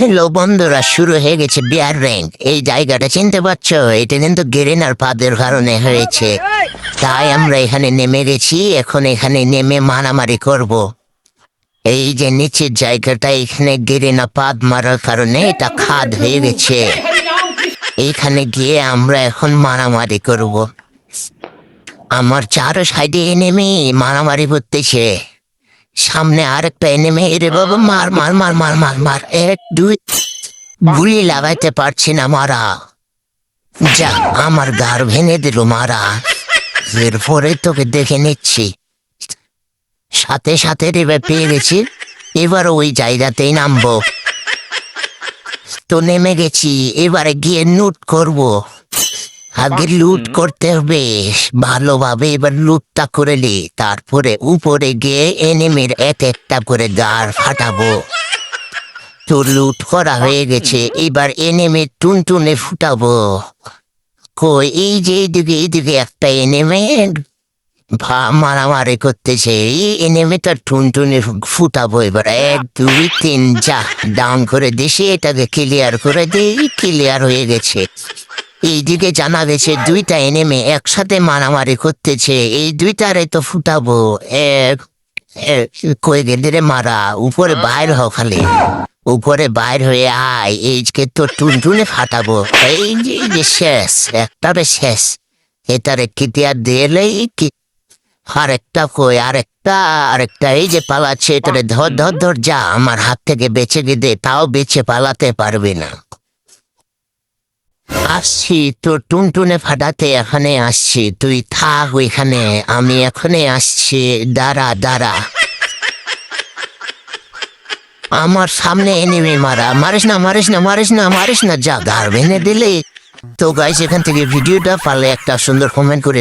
Hello বন্ধুরা, শুরু হয়ে গেছে বিয়ার র্যাঙ্ক। এই জায়গাটা চিনতে পারছ? এটা কিন্তু গেরিনার পাদের কারণে হয়েছে। তাই আমরা এখানে নেমে গেছি। এখন এখানে নেমে মারামারি করব। এই যে নিচের জায়গাটা, এখানে গেরিনা পাদ মারার কারণে এটা খাদ হয়ে গেছে। এইখানে গিয়ে আমরা এখন মারামারি করব। আমার চারো সাইডে নেমে মারামারি করতেছে। সামনে আরেকটা এনেমে রে বাবা, মার মার মার মার মার মার। এক, দুই, গুলি লাগাইতে পারছি না, মারা। যা, আমার গার ভেঙে দিল, মারা। এরপরে তোকে দেখে নিচ্ছি। সাথে সাথে রেবে পেয়ে গেছি। এবার ওই জায়গাতেই নামবো। তো নেমে গেছি, এবারে গিয়ে নোট করব। আগে লুট করতে হবে। ভালোভাবে এবার লুটটা করে নি। তারপরে উপরে গিয়ে এনিমির এক একটা করে গাড় ফাটাবো। তো লুট করা হয়ে গেছে। এবার এনিমির টুনটুনে ফুটাবো। কই এই যে এইদিকে এইদিকে একটা এনিমে ভা মারামারি করতেছে। এই এনিমিটা টুনটুনে ফুটাবো এবার। এক দুই তিন যা ডাউন করে দিছি এটাকে ক্লিয়ার করে দিই ক্লিয়ার হয়ে গেছে। এইদিকে জানা গেছে দুইটা এনেমে একসাথে মারামারি করতেছে। এই দুইটারে তো ফুটাবো। এক গেলে রে মারা? উপরে বাইর হ খালি। উপরে বাইর হয়ে আয়। এইকে তো টুনটুনে ফাটাবো। এই যে শেষ। একটারে শেষ। এটারে কিটিয়া দিলেই কি? আরেকটা কই? আরেকটা আরেকটা। এই যে পালাচ্ছে, এটারে ধর ধর ধর, যা। আমার হাত থেকে বেঁচে গেদে তাও বেঁচে পালাতে পারবে না। আসছি তোর টুনটুনে ফাটাতে এখানে আসছি। তুই থাক ওইখানে, আমি এখানে আসছি। দাঁড়া দাঁড়া। আমার সামনে এনিমি মারা। মারিস না মারিস না মারিস না মারিস না। যা গার ভেঙে দিলে। তো গাইস এখান থেকে ভিডিওটা পারলে একটা সুন্দর কমেন্ট করে